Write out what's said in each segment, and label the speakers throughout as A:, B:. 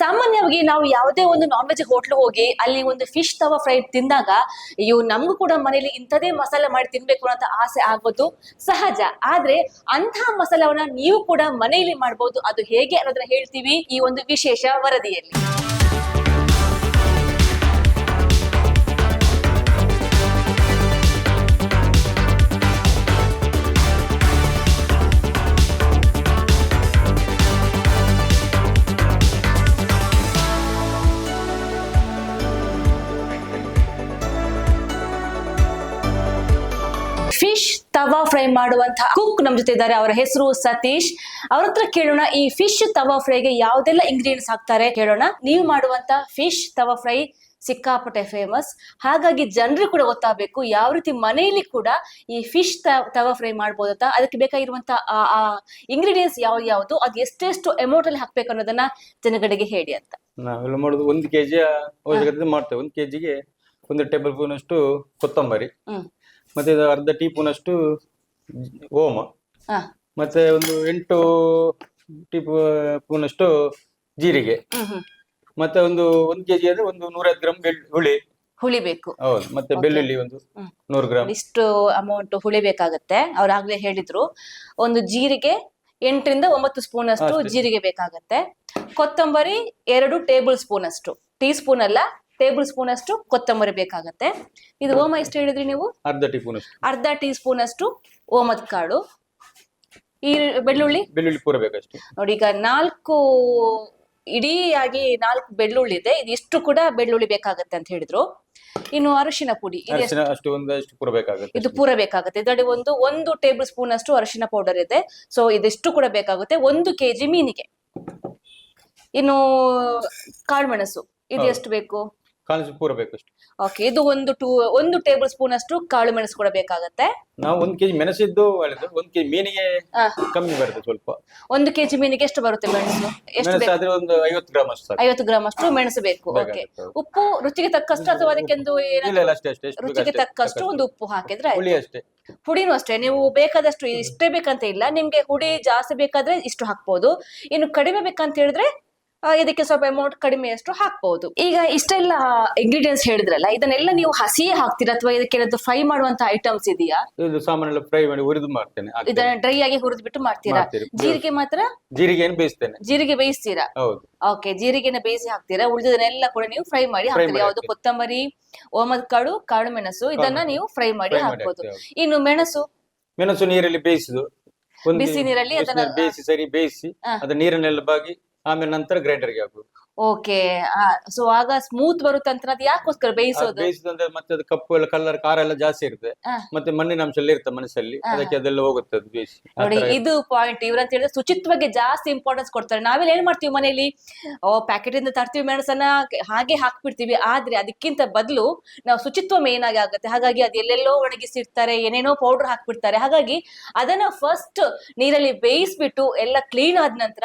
A: ಸಾಮಾನ್ಯವಾಗಿ ನಾವು ಯಾವುದೇ ಒಂದು ನಾನ್ ವೆಜ್ ಹೋಟ್ಲ್ ಹೋಗಿ ಅಲ್ಲಿ ಒಂದು ಫಿಶ್ ತವ ಫ್ರೈ ತಿಂದಾಗ ಅಯ್ಯೋ, ನಮಗೂ ಕೂಡ ಮನೇಲಿ ಇಂಥದೇ ಮಸಾಲೆ ಮಾಡಿ ತಿನ್ಬೇಕು ಅಂತ ಆಸೆ ಆಗೋದು ಸಹಜ. ಆದ್ರೆ ಅಂತಹ ಮಸಾಲವನ್ನ ನೀವು ಕೂಡ ಮನೆಯಲ್ಲಿ ಮಾಡಬಹುದು ಅದು ಹೇಗೆ ಅನ್ನೋದನ್ನ ಹೇಳ್ತೀವಿ ಈ ಒಂದು ವಿಶೇಷ ವರದಿಯಲ್ಲಿ. ಫ್ರೈ ಮಾಡುವಂತಹ ಕುಕ್ ನಮ್ ಜೊತೆ ಇದ್ದಾರೆ. ಅವರ ಹೆಸರು ಸತೀಶ್. ಅವ್ರ ಹತ್ರ ಕೇಳೋಣ ಈ ಫಿಶ್ ತವಾ ಫ್ರೈಗೆ ಯಾವ್ದೆಲ್ಲ ಇಂಗ್ರೀಡಿಯೆಂಟ್ಸ್ ಹಾಕ್ತಾರೆ ಕೇಳೋಣ. ನೀವು ಮಾಡುವಂತ ಫಿಶ್ ತವಾ ಫ್ರೈ ಸಿಕ್ಕಾಪಟ್ಟೆ ಫೇಮಸ್ ಹಾಗಾಗಿ ಜನರು ಕೂಡ ಗೊತ್ತಾಗಬೇಕು ಯಾವ ರೀತಿ ಮನೆಯಲ್ಲಿ ಕೂಡ ಈ ಫಿಶ್ ತವ ಫ್ರೈ ಮಾಡ್ಬೋದು ಅಂತ. ಅದಕ್ಕೆ ಬೇಕಾಗಿರುವಂತ ಇಂಗ್ರೀಡಿಯೆಂಟ್ಸ್ ಯಾವ ಯಾವ್ದು ಅದು ಎಷ್ಟೆಷ್ಟು ಅಮೌಂಟ್ ಅಲ್ಲಿ ಹಾಕ್ಬೇಕು ಅನ್ನೋದನ್ನ ಜನಗಳಿಗೆ ಹೇಳಿ ಅಂತ.
B: ನಾವೆಲ್ಲ ಮಾಡೋದು ಒಂದು ಕೆಜಿ ಅವಶ್ಯಕತೆ ಮಾಡ್ತೇವೆ. ಒಂದು ಕೆಜಿಗೆ ಒಂದು ಟೇಬಲ್ ಸ್ಪೂನ್ ಅಷ್ಟು ಕೊತ್ತಂಬರಿ ಮತ್ತೆ ಅರ್ಧ ಟೀ ಸ್ಪೂನ್ ಅಷ್ಟು ಓಮ.
A: ಹಾ.
B: ಮತ್ತೆ ಒಂದು ಎಂಟು ಟೀ ಸ್ಪೂನ್ ಅಷ್ಟು ಜೀರಿಗೆ.
A: ಹ್ಮ್ ಹ್ಮ್.
B: ಮತ್ತೆ ಒಂದು ಒಂದ್ ಕೆಜಿ ಆದ್ರೆ ಒಂದು ನೂರೈವತ್ತು ಗ್ರಾಮ್ ಹುಳಿ.
A: ಹುಳಿ ಬೇಕು.
B: ಹೌದು ಮತ್ತೆ ಬೆಳ್ಳುಳ್ಳಿ ಒಂದು
A: ಹ್ಮ್.
B: ನೂರು ಗ್ರಾಮ್
A: ಇಷ್ಟು ಅಮೌಂಟ್ ಹುಳಿ ಬೇಕಾಗತ್ತೆ. ಅವ್ರು ಆಗ್ಲೇ ಹೇಳಿದ್ರು. ಒಂದು ಜೀರಿಗೆ ಎಂಟರಿಂದ ಒಂಬತ್ತು ಸ್ಪೂನ್ ಅಷ್ಟು.
B: ಅಷ್ಟೇ.
A: ಜೀರಿಗೆ ಬೇಕಾಗತ್ತೆ. ಕೊತ್ತಂಬರಿ ಎರಡು ಟೇಬಲ್ ಸ್ಪೂನ್ ಅಷ್ಟು ಟೀ ಸ್ಪೂನ್ ಅಲ್ಲ ಟೇಬಲ್ ಸ್ಪೂನ್ ಅಷ್ಟು ಕೊತ್ತಂಬರಿ ಬೇಕಾಗತ್ತೆ. ಇದು ಓಮ ಎಷ್ಟು ಹೇಳಿದ್ರಿ ನೀವು?
B: ಅರ್ಧ ಟೀ ಸ್ಪೂನ್ ಅಷ್ಟು
A: ಅರ್ಧ ಟೀ ಸ್ಪೂನ್ ಅಷ್ಟು ಓಮದ ಕಾಳು ಈ ಬೆಳ್ಳುಳ್ಳಿ?
B: ಬೆಳ್ಳುಳ್ಳಿ ಪೂರ ಬೇಕಷ್ಟೇ.
A: ನೋಡಿ ಈಗ ನಾಲ್ಕು ಇಡೀ ಆಗಿ ನಾಲ್ಕು ಬೆಳ್ಳುಳ್ಳಿ ಇದೆ. ಇದಿಷ್ಟು ಕೂಡ ಬೆಳ್ಳುಳ್ಳಿ ಬೇಕಾಗುತ್ತೆ ಅಂತ ಹೇಳಿದ್ರು. ಇನ್ನು ಅರಿಶಿನ ಪುಡಿ ಇದು
B: ಅರಿಶಿನ ಅಷ್ಟು ಪೂರ ಬೇಕಾಗುತ್ತೆ
A: ಇದು ಪೂರ ಬೇಕಾಗುತ್ತೆ. ಇದರಲ್ಲಿ ಒಂದು ಒಂದು ಟೇಬಲ್ ಸ್ಪೂನ್ ಅಷ್ಟು ಅರಿಶಿನ ಪೌಡರ್ ಇದೆ. ಸೊ ಇದಿಷ್ಟು ಕೂಡ ಬೇಕಾಗುತ್ತೆ. ಒಂದು ಕೆಜಿ ಮೀನಿಗೆ. ಇನ್ನು ಕಾಳುಮೆಣಸು ಇದು. ಎಷ್ಟು ಬೇಕು?
B: ಕಾಣಿಸಿ ಪೂರ ಬೇಕಷ್ಟು
A: ಓಕೆ ಇದು ಒಂದು ಟೂ ಒಂದು ಟೇಬಲ್ ಸ್ಪೂನ್ ಅಷ್ಟು ಕಾಳು ಮೆಣಸು ಕೂಡ ಬೇಕಾಗತ್ತೆ.
B: ನಾವು ಒಂದು ಕೆಜಿ ಮೆಣಸಿದ್ದು ಒಳ್ಳೆದು ಒಂದು ಕೆಜಿ ಮೀನಿಗೆ ಕಮ್ಮಿ ಬರುತ್ತೆ ಸ್ವಲ್ಪ.
A: ಒಂದು ಕೆಜಿ ಮೀನಿಗೆ ಎಷ್ಟು ಬರುತ್ತೆ ಮೆಣಸು? ಎಷ್ಟು
B: ಮೆಣಸು
A: ಬೇಕು?
B: ಆದ್ರೆ ಒಂದು ಐವತ್ತು ಗ್ರಾಮ್ ಅಷ್ಟು ಸಾಕು.
A: ಐವತ್ತು ಗ್ರಾಮ್ ಅಷ್ಟು ಮೆಣಸು ಬೇಕು. ಓಕೆ
B: ಬೇಕಾಗುತ್ತೆ.
A: ಉಪ್ಪು ರುಚಿಗೆ ತಕ್ಕಷ್ಟು ಅಥವಾ ಅದಕ್ಕೆಂದು
B: ಇಲ್ಲ
A: ಏನಾದ್ರು
B: ಇಲ್ಲ ಅಷ್ಟೇ ಅಷ್ಟೇ ಎಷ್ಟು ಬೇಕು
A: ರುಚಿಗೆ
B: ಅಷ್ಟೇ.
A: ತಕ್ಕಷ್ಟು ಒಂದು ಉಪ್ಪು ಹಾಕಿದ್ರೆ ಆಯ್ತು.
B: ಹುಳಿ ಅಷ್ಟೇ.
A: ಹುಡಿನೂ ಅಷ್ಟೇ ನೀವು ಬೇಕಾದಷ್ಟು ಇಷ್ಟೇ ಬೇಕಂತ ಇಲ್ಲ. ನಿಮ್ಗೆ ಹುಡಿ ಜಾಸ್ತಿ ಬೇಕಾದ್ರೆ ಇಷ್ಟು ಹಾಕ್ಬೋದು. ಇನ್ನು ಕಡಿಮೆ ಬೇಕಂತ ಹೇಳಿದ್ರೆ ಇದಕ್ಕೆ ಸ್ವಲ್ಪ ಅಮೌಂಟ್ ಕಡಿಮೆ ಅಷ್ಟು ಹಾಕ್ಬಹುದು ಈಗ ಇಷ್ಟೆಲ್ಲ ಇಂಗ್ರೀಡಿಯನ್ಸ್ ಹೇಳಿದ್ರಲ್ಲ ಇದನ್ನೆಲ್ಲ ನೀವು ಹಸಿಯೇ ಹಾಕ್ತೀರಾ ಅಥವಾ ಇದಕ್ಕೆ ಫ್ರೈ ಮಾಡುವಂತ ಐಟಮ್ಸ್ ಇದೆಯಾ?
B: ಇದು ಸಾಮಾನೆಲ್ಲ ಫ್ರೈ ಮಾಡಿ ಹುರಿದು ಮಾಡ್ತೇನೆ.
A: ಇದನ್ನ ಡ್ರೈ ಆಗಿ ಹುರಿದ್ಬಿಟ್ಟು ಮಾಡ್ತೀರಾ?
B: ಮಾಡ್ತೀರಿ.
A: ಜೀರಿಗೆ ಮಾತ್ರ?
B: ಜೀರಿಗೆ ಬೇಯಿಸ್ತೇನೆ.
A: ಜೀರಿಗೆ ಬೇಯಿಸ್ತೀರಾ? ಓಕೆ ಜೀರಿಗೆನ ಬೇಯಿಸಿ ಹಾಕ್ತೀರಾ? ಉಳಿದನ್ನೆಲ್ಲ ಕೂಡ ನೀವು ಫ್ರೈ ಮಾಡಿ ಹಾಕ್ತೀರಾ? ಯಾವುದು ಕೊತ್ತಂಬರಿ ಓಮದ್ ಕಾಳು ಕಾಳು ಮೆಣಸು ಇದನ್ನ ನೀವು ಫ್ರೈ ಮಾಡಿ
B: ಹಾಕ್ಬಹುದು
A: ಹಾಕ್ಬೋದು. ಇನ್ನು ಮೆಣಸು?
B: ಮೆಣಸು ನೀರಲ್ಲಿ ಬೇಯಿಸುದು.
A: ಬಿಸಿ ನೀರಲ್ಲಿ ಅದನ್ನ-
B: ಬೇಯಿಸಿ ಸರಿ ಬೇಯಿಸಿ. ಅದ ನೀರನ್ನೆಲ್ಲ ಬಾಗಿ ಆಮೇಲೆ ನಂತರ ಗ್ರೈಂಡರ್ಗೆ ಹಾಕುದು
A: ಓಕೆ ಸೊ ಆಗ ಸ್ಮೂತ್ ಬರುತ್ತೆ ಅಂತ ಅದು ಯಾಕೋಸ್ಕರ ಬೇಯಿಸೋದು?
B: ಬೇಯಿಸಿದಂದ್ರೆ ಮತ್ತೆ ಅದು ಕಪ್ಪು ಎಲ್ಲ ಕಲರ್ ಖಾರ ಎಲ್ಲ ಜಾಸ್ತಿ ಇರುತ್ತೆ. ಮತ್ತೆ ಮಣ್ಣಿನ ಅಂಶ ಎಲ್ಲ ಇರುತ್ತೆ ಮನಸ್ಸಲ್ಲಿ. ಅದಕ್ಕೆ ಅದೆಲ್ಲ ಹೋಗುತ್ತೆ ಅದು ಬೇಯಿಸಿ.
A: ನೋಡಿ ಇದು ಪಾಯಿಂಟ್ ಇವ್ರಂತ ಹೇಳಿದ್ರೆ ಶುಚಿತ್ವಕ್ಕೆ ಜಾಸ್ತಿ ಇಂಪಾರ್ಟೆನ್ಸ್ ಕೊಡ್ತಾರೆ. ನಾವೆಲ್ಲ ಏನ್ ಮಾಡ್ತೀವಿ ಮನೆಯಲ್ಲಿ? ಓ ಪ್ಯಾಕೆಟ್ ಇಂದ ತರ್ತೀವಿ ಮೆಣಸನ್ನ ಹಾಗೆ ಹಾಕ್ಬಿಡ್ತೀವಿ. ಆದ್ರೆ ಅದಕ್ಕಿಂತ ಬದಲು ನಾವು ಶುಚಿತ್ವ ಮೇನ್ ಆಗಿ ಆಗುತ್ತೆ. ಹಾಗಾಗಿ ಅದು ಎಲ್ಲೆಲ್ಲೋ ಒಣಗಿಸಿರ್ತಾರೆ ಏನೇನೋ ಪೌಡರ್ ಹಾಕ್ಬಿಡ್ತಾರೆ. ಹಾಗಾಗಿ ಅದನ್ನ ಫಸ್ಟ್ ನೀರಲ್ಲಿ ಬೇಯಿಸ್ಬಿಟ್ಟು ಎಲ್ಲ ಕ್ಲೀನ್ ಆದ ನಂತರ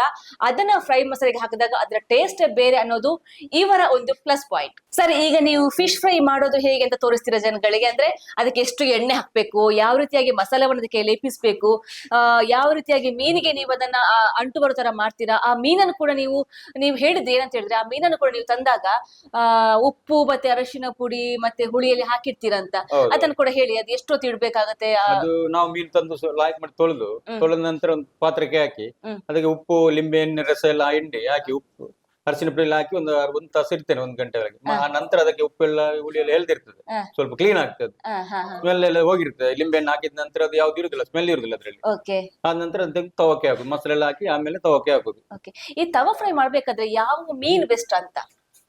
A: ಅದನ್ನ ಫ್ರೈ ಮಸಾಲೆಗೆ ಹಾಕಿದಾಗ ಅದರ ಟೇಸ್ಟ್ ಬೇರೆ ಅನ್ನೋದು ಇವರ ಒಂದು ಪ್ಲಸ್ ಪಾಯಿಂಟ್ ಸರಿ ಈಗ ನೀವು ಫಿಶ್ ಫ್ರೈ ಮಾಡೋದು ಹೇಗೆ ಅಂತ ತೋರಿಸ್ತೀರಾ ಜನಗಳಿಗೆ? ಅಂದ್ರೆ ಅದಕ್ಕೆ ಎಷ್ಟು ಎಣ್ಣೆ ಹಾಕ್ಬೇಕು ಯಾವ ರೀತಿಯಾಗಿ ಮಸಾಲೆವನ್ನು ಅದಕ್ಕೆ ಲೇಪಿಸ್ಬೇಕು ಆ, ಯಾವ ರೀತಿಯಾಗಿ ಮೀನಿಗೆ ನೀವು ಅದನ್ನ ಅಂಟು ಬರೋ ತರ ಮಾಡ್ತೀರಾ? ಆ ಮೀನನ್ನು ಕೂಡ ನೀವು ನೀವು ಹೇಳಿದ್ದು ಏನಂತ ಹೇಳಿದ್ರೆ ಆ ಮೀನನ್ನು ಕೂಡ ನೀವು ತಂದಾಗ ಆ ಉಪ್ಪು ಮತ್ತೆ ಅರಶಿನ ಪುಡಿ ಮತ್ತೆ ಹುಳಿಯಲ್ಲಿ
B: ಹಾಕಿರ್ತೀರಂತ.
A: ಅದನ್ನು ಕೂಡ ಹೇಳಿ ಅದು ಎಷ್ಟು ಹೊತ್ತು ಇಡ್ಬೇಕಾಗತ್ತೆ
B: ಅದು ನಾವು ಮೀನು ತಂದು ಲಾಯ್ಕ್ ಮಾಡಿ ತೊಳೆದು. ತೊಳೆದ ನಂತರ ಒಂದು ಪಾತ್ರಕ್ಕೆ ಹಾಕಿ ಅದಕ್ಕೆ ಉಪ್ಪು ಲಿಂಬೆ ಎಣ್ಣೆ ರಸ ಎಲ್ಲ ಹಿಂಡಿ ಹಾಕಿ ಉಪ್ಪು. ಅರಿಶಿನ ಪುಡಿ ಎಲ್ಲ ಹಾಕಿ ಒಂದು ಒಂದು ತಾಸು ಇರ್ತೇನೆ ಒಂದು ಗಂಟೆವರೆಗೆ. ಮ- ಆ ನಂತರ ಅದಕ್ಕೆ ಉಪ್ಪು ಎಲ್ಲ ಹುಳಿ ಎಲ್ಲ ಎಳ್ದಿರ್ತದೆ
A: ಹಾ.
B: ಸ್ವಲ್ಪ ಕ್ಲೀನ್ ಆಗ್ತದೆ
A: ಆ, ಹಾ ಹಾ
B: ಸ್ಮೆಲ್ ಎಲ್ಲ ಹೋಗಿರ್ತದೆ. ಲಿಂಬೆ ಹಣ್ಣು ಹಾಕಿದ ನಂತರ ಅದು ಯಾವ್ದು ಇರುದಿಲ್ಲ ಸ್ಮೆಲ್ ಇರುದಿಲ್ಲ ಅದರಲ್ಲಿ.
A: ಓಕೆ
B: ಆದ ನಂತರ ಅದಕ್ಕೆ ತವಕ್ಕೆ ಹಾಕುದು. ಮಸಾಲೆ ಎಲ್ಲ ಹಾಕಿ ಆಮೇಲೆ ತವಕೆ ಹಾಕುದು.
A: ಓಕೆ ಈ ತವ ಫ್ರೈ ಮಾಡ್ಬೇಕಾದ್ರೆ ಯಾವ ಮೀನ್ ಬೆಸ್ಟ್ ಅಂತ?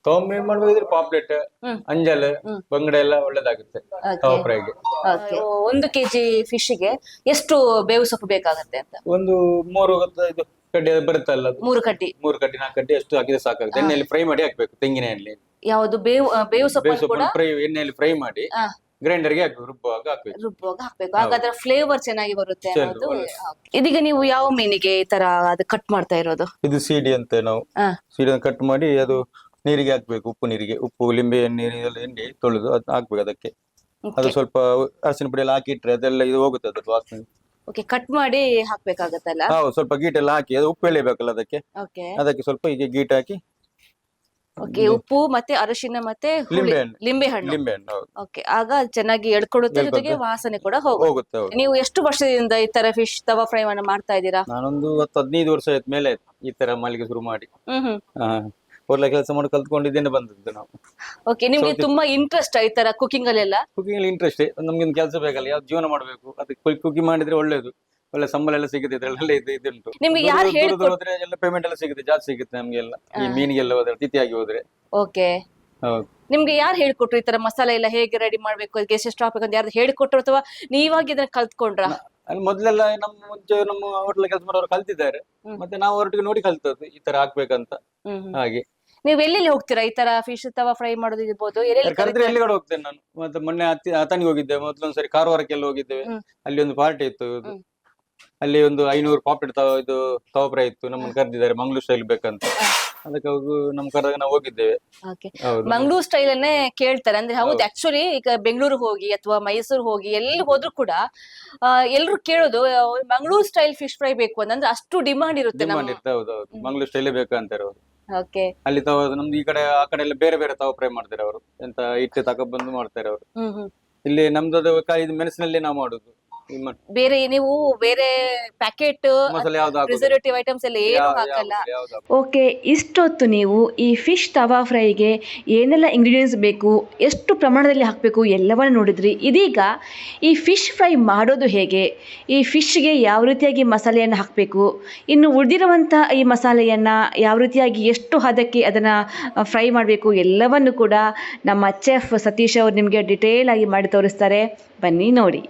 B: ತವಮ್ಮೆ ಮಾಡ್ಬೇಕಾದ್ರೆ ಪಾಪ್ಲೆಟ್
A: ಹ್ಮ್.
B: ಅಂಜಲ್
A: ಹ್ಮ್.
B: ಬಂಗಡೆ ಎಲ್ಲ ಒಳ್ಳೇದಾಗುತ್ತೆ
A: Okay.
B: ತವ ಫ್ರೈಗೆ
A: Okay. ಒಂದು ಕೆಜಿ ಫಿಶ್ಗೆ ಎಷ್ಟು ಬೇವು ಸೊಪ್ಪು ಬೇಕಾಗುತ್ತೆ ಅಂತ?
B: ಒಂದು ಮೂರು ಇದು ಕಡ್ಡಿ ಬರುತ್ತಲ್ಲ ಅದು?
A: ಮೂರು ಕಡ್ಡಿ.
B: ಮೂರು ಕಡ್ಡಿ ನಾಲ್ಕು ಕಡ್ಡಿ ಅಷ್ಟು ಹಾಕಿದ್ರೆ ಸಾಕಾಗುತ್ತೆ. ಎಣ್ಣೆಯಲ್ಲಿ ಫ್ರೈ ಮಾಡಿ ಹಾಕ್ಬೇಕು ತೆಂಗಿನ ಎಣ್ಣೆ
A: ಯಾವುದು? ಬೇವು ಆ, ಬೇವು
B: ಬೇವು
A: ಸೊಪ್ಪನ್ನು ಕೂಡ
B: ಸೊಪ್ಪನ್ನು ಫ್ರೈ ಎಣ್ಣೆಯಲ್ಲಿ ಫ್ರೈ ಮಾಡಿ ಗ್ರೈಂಡರ್ಗೆ ಹಾಕ್ಬೇಕು ರುಬ್ಬುವಾಗ ಹಾಕ್ಬೇಕು.
A: ರುಬ್ಬುವಾಗ ಹಾಕ್ಬೇಕು. ಆಗ ಅದರ ಫ್ಲೇವರ್ ಚೆನ್ನಾಗಿ ಬರುತ್ತೆ
B: ಸರಿ,
A: ಅನ್ನೋದು
B: ಒಳ್ಳೆ.
A: Okay. ಇದೀಗ ನೀವು ಯಾವ ಮೀನಿಗೆ ಈ ತರ ಅದು ಕಟ್ ಮಾಡ್ತಾ ಇರೋದು?
B: ಇದು ಸೀಡಿ ಅಂತ ನಾವು.
A: ಆ,
B: ಸೀಡಿಯನ್ನು ಕಟ್ ಮಾಡಿ ಅದು ನೀರಿಗೆ ಹಾಕ್ಬೇಕು ಉಪ್ಪು ನೀರಿಗೆ. ಉಪ್ಪು ಲಿಂಬೆ ನೀರು ಎಣ್ಣೆ ಹಿಂಡಿ ತೊಳೆದು ಅದು ಹಾಕ್ಬೇಕು ಅದಕ್ಕೆ. ಅದು
A: okay.
B: ಸ್ವಲ್ಪ ಅರಿಶಿನ ಪುಡಿ ಎಲ್ಲ ಹಾಕಿಟ್ರೆ ಅದೆಲ್ಲ ಇದು ಹೋಗುತ್ತೆ ಅದ್ರ ವಾಸನೆ.
A: ಓಕೆ ಕಟ್ ಮಾಡಿ ಹಾಕ್ಬೇಕಾಗತ್ತಲ್ಲ?
B: ಹೌದು ಸ್ವಲ್ಪ ಗೀಟ್ ಎಲ್ಲ ಹಾಕಿ ಅದು ಉಪ್ಪು ಎಳಿಬೇಕಲ್ಲ ಅದಕ್ಕೆ?
A: ಓಕೆ
B: ಅದಕ್ಕೆ ಸ್ವಲ್ಪ ಹೀಗೆ ಗೀಟ್ ಹಾಕಿ.
A: ಓಕೆ ಉಪ್ಪು ಮತ್ತೆ ಅರಶಿನ ಮತ್ತೆ ಹುಳಿ
B: ಲಿಂಬೆ ಹಣ್ಣು.
A: ಲಿಂಬೆ ಹಣ್ಣು.
B: ಲಿಂಬೆ ಹಣ್ಣು ಹೌದು.
A: ಓಕೆ ಆಗ ಚೆನ್ನಾಗಿ ಎಳ್ಕೊಡುತ್ತೆ ಜೊತೆಗೆ ವಾಸನೆ ಕೂಡ ಹೋಗುತ್ತೆ.
B: ಹೋಗುತ್ತೆ ಹೌದು.
A: ನೀವು ಎಷ್ಟು ವರ್ಷದಿಂದ ಈ ತರ ಫಿಶ್ ತವಾ ಫ್ರೈ ಅನ್ನ ಮಾಡ್ತಾ ಇದ್ದೀರಾ?
B: ನಾನೊಂದು ಹತ್ತು ಹದಿನೈದು ವರ್ಷ ಆಯ್ತು ಮೇಲೆ ಆಯ್ತು ಈ ತರ ಮಲ್ಲಿಗೆ ಶುರು ಮಾಡಿ.
A: ಹ್ಮ್ ಹ್ಮ್.
B: ಹೊಲ ಕೆಲಸ ಮಾಡಿ ಕಲ್ತ್ಕೊಂಡಿದ್ದೇನೆ ಬಂದದ್ದು ನಾವು.
A: ಓಕೆ ನಿಮ್ಗೆ ತುಂಬಾ ಇಂಟ್ರೆಸ್ಟ್ ಈ ತರ ಕುಕಿಂಗ್ ಅಲ್ಲೆಲ್ಲ?
B: ಕುಕಿಂಗ್ ಅಲ್ಲಿ ಇಂಟ್ರೆಸ್ಟ್ ನಮ್ಗೆ ಒಂದು ಕೆಲಸ ಬೇಕಲ್ಲ ಯಾವ್ದು ಜೀವನ ಮಾಡಬೇಕು? ಅದಕ್ಕೆ ಕುಕಿಂಗ್ ಮಾಡಿದ್ರೆ ಒಳ್ಳೇದು. ಒಳ್ಳೆ ಸಂಬಳ ಎಲ್ಲ ಸಿಗುತ್ತೆ ಇದ್ರಲ್ಲೆಲ್ಲ ಇದು ಇದುಂಟು.
A: ನಿಮ್ಗೆ ಯಾರು
B: ದೂರ ದೂರ ಹೋದ್ರೆ ಎಲ್ಲ ಪೇಮೆಂಟ್ ಎಲ್ಲ ಸಿಗುತ್ತೆ ಜಾಸ್ತಿ ಸಿಗುತ್ತೆ ನಮ್ಗೆಲ್ಲ. ಈ ಮೀನಿಗೆಲ್ಲ ಹೋದ್ರೆ ತಿಥಿಯಾಗಿ ಹೋದ್ರೆ.
A: ಓಕೆ
B: ಹೌದು.
A: ನಿಮ್ಗೆ ಯಾರು ಹೇಳ್ಕೊಟ್ರು ಈ ತರ ಮಸಾಲೆ ಎಲ್ಲ ಹೇಗೆ ರೆಡಿ ಮಾಡ್ಬೇಕು? ಅದಕ್ಕೆ ಎಷ್ಟು ಹಾಕ್ಬೇಕು ಅಂತ ಯಾರು ಹೇಳ್ಕೊಟ್ರು ಅಥವಾ ನೀವಾಗ ಇದನ್ನ ಕಲ್ತ್ಕೊಂಡ್ರ?
B: ಅಲ್ಲಿ ಮೊದ್ಲೆಲ್ಲ ನಮ್ಮ ಮುಂಚೆ ನಮ್ಮ ಹೋಟೆಲ್ ಕೆಲಸ ಮಾಡೋರು ಕಲ್ತಿದ್ದಾರೆ.
A: ಹ್ಮ್.
B: ಮತ್ತೆ ನಾವು ಹೊರಟಿಗೆ ನೋಡಿ ಕಲ್ತದ್ದು ಈ ತರ ಹಾಕ್ಬೇಕಂತ
A: ಹ್ಮ್ ಹ್ಮ್.
B: ಹಾಗೆ.
A: ನೀವ್ ಎಲ್ಲೆಲ್ಲಿ ಹೋಗ್ತೀರಾ? ಈ ತರ ಫಿಶ್ ತವಾ ಫ್ರೈ ಮಾಡೋದು ಇರ್ಬೋದು? ಎಲ್ಲೆಲ್ಲಿ
B: ಕರೆದ್ರೆ ಎಲ್ಲಿಗಡೆ ಹೋಗ್ತೇನೆ ನಾನು. ಮತ್ತೆ ಮೊನ್ನೆ ಆತನಿಗೆ ಹೋಗಿದ್ದೆ. ಹೋಗಿದ್ದೆ ಮೊದಲೊಂದ್ಸರಿ ಕಾರವಾರಕ್ಕೆಲ್ಲ ಹೋಗಿದ್ದೇವೆ. ಅಲ್ಲಿ ಒಂದು ಪಾರ್ಟಿ ಇತ್ತು. ಅಲ್ಲಿ ಒಂದು ಐನೂರು ಪಾಪೆಟ್ ತವ ಇದು ತವ ಫ್ರೈ ಇತ್ತು. ನಮ್ಮನ್ನು ಕರೆದಿದ್ದಾರೆ. ಮಂಗ್ಳೂರ್ ಸ್ಟೈಲ್ ಬೇಕಂತ. ಅದಕ್ಕೆ ಅವ್ರು ನಮ್ ಕರೆದಾಗ ನಾವು ಹೋಗಿದ್ದೇವೆ.
A: ಓಕೆ.
B: ಹೌದು.
A: ಮಂಗಳೂರು ಸ್ಟೈಲ್ ಅನ್ನೇ ಕೇಳ್ತಾರೆ. ಅಂದ್ರೆ ಹೌದು. ಆಕ್ಚುಲಿ ಈಗ ಬೆಂಗಳೂರು ಹೋಗಿ ಅಥವಾ ಮೈಸೂರು ಹೋಗಿ ಎಲ್ಲಿ ಹೋದ್ರು ಕೂಡ ಎಲ್ರು ಕೇಳೋದು ಮಂಗ್ಳೂರ್ ಸ್ಟೈಲ್ ಫಿಶ್ ಫ್ರೈ ಬೇಕು ಅಂತಂದ್ರೆ ಅಷ್ಟು ಡಿಮಾಂಡ್ ಇರುತ್ತೆ
B: ಡಿಮಾಂಡ್
A: ನಮ್ಮ
B: ಇರ್ತದೆ ಹೌದು ಹೌದು. ಮಂಗಳೂರು ಸ್ಟೈಲೇ ಬೇಕಂತಾರೆ ಅವರು
A: ಓಕೆ
B: ಅಲ್ಲಿ ತವ ನಮ್ದು ಈ ಕಡೆ ಆ ಕಡೆ ಎಲ್ಲ ಬೇರೆ ಬೇರೆ ತವ ಫ್ರೈ ಮಾಡ್ತಾರೆ ಅವರು? ಎಂತ ಇಟ್ಟು ತಗೊಬಂದು ಮಾಡ್ತಾರೆ ಅವರು?
A: ಹ್ಮ್ ಹ್ಮ್.
B: ಇಲ್ಲಿ ನಮ್ದು ಅದು ಕ- ಇದು ಮೆಣಸಿನಲ್ಲಿ ನಾವು ಮಾಡುದು.
A: ಬೇರೆ ನೀವು ಬೇರೆ ಪ್ಯಾಕೆಟ್ ಪ್ರಿಸರ್ವೇಟಿವ್ ಐಟಮ್ಸ್ ಎಲ್ಲ ಏನು ಹಾಕಲ್ಲ?
C: ಓಕೆ ಇಷ್ಟೊತ್ತು ನೀವು ಈ ಫಿಶ್ ತವಾ ಫ್ರೈಗೆ ಏನೆಲ್ಲ ಇಂಗ್ರೀಡಿಯೆಂಟ್ಸ್ ಬೇಕು ಎಷ್ಟು ಪ್ರಮಾಣದಲ್ಲಿ ಹಾಕಬೇಕು ಎಲ್ಲವನ್ನ ನೋಡಿದ್ರಿ. ಇದೀಗ ಈ ಫಿಶ್ ಫ್ರೈ ಮಾಡೋದು ಹೇಗೆ? ಈ ಫಿಶ್ಗೆ ಯಾವ ರೀತಿಯಾಗಿ ಮಸಾಲೆಯನ್ನು ಹಾಕಬೇಕು? ಇನ್ನು ಉಳಿದಿರುವಂಥ ಈ ಮಸಾಲೆಯನ್ನು ಯಾವ ರೀತಿಯಾಗಿ ಎಷ್ಟು ಹದಕ್ಕೆ ಅದನ್ನು ಫ್ರೈ ಮಾಡಬೇಕು ಎಲ್ಲವನ್ನು ಕೂಡ ನಮ್ಮ ಚೆಫ್ ಸತೀಶ್ ಅವರು ನಿಮಗೆ ಡಿಟೇಲ್ ಆಗಿ ಮಾಡಿ ತೋರಿಸ್ತಾರೆ. ಬನ್ನಿ ನೋಡಿ.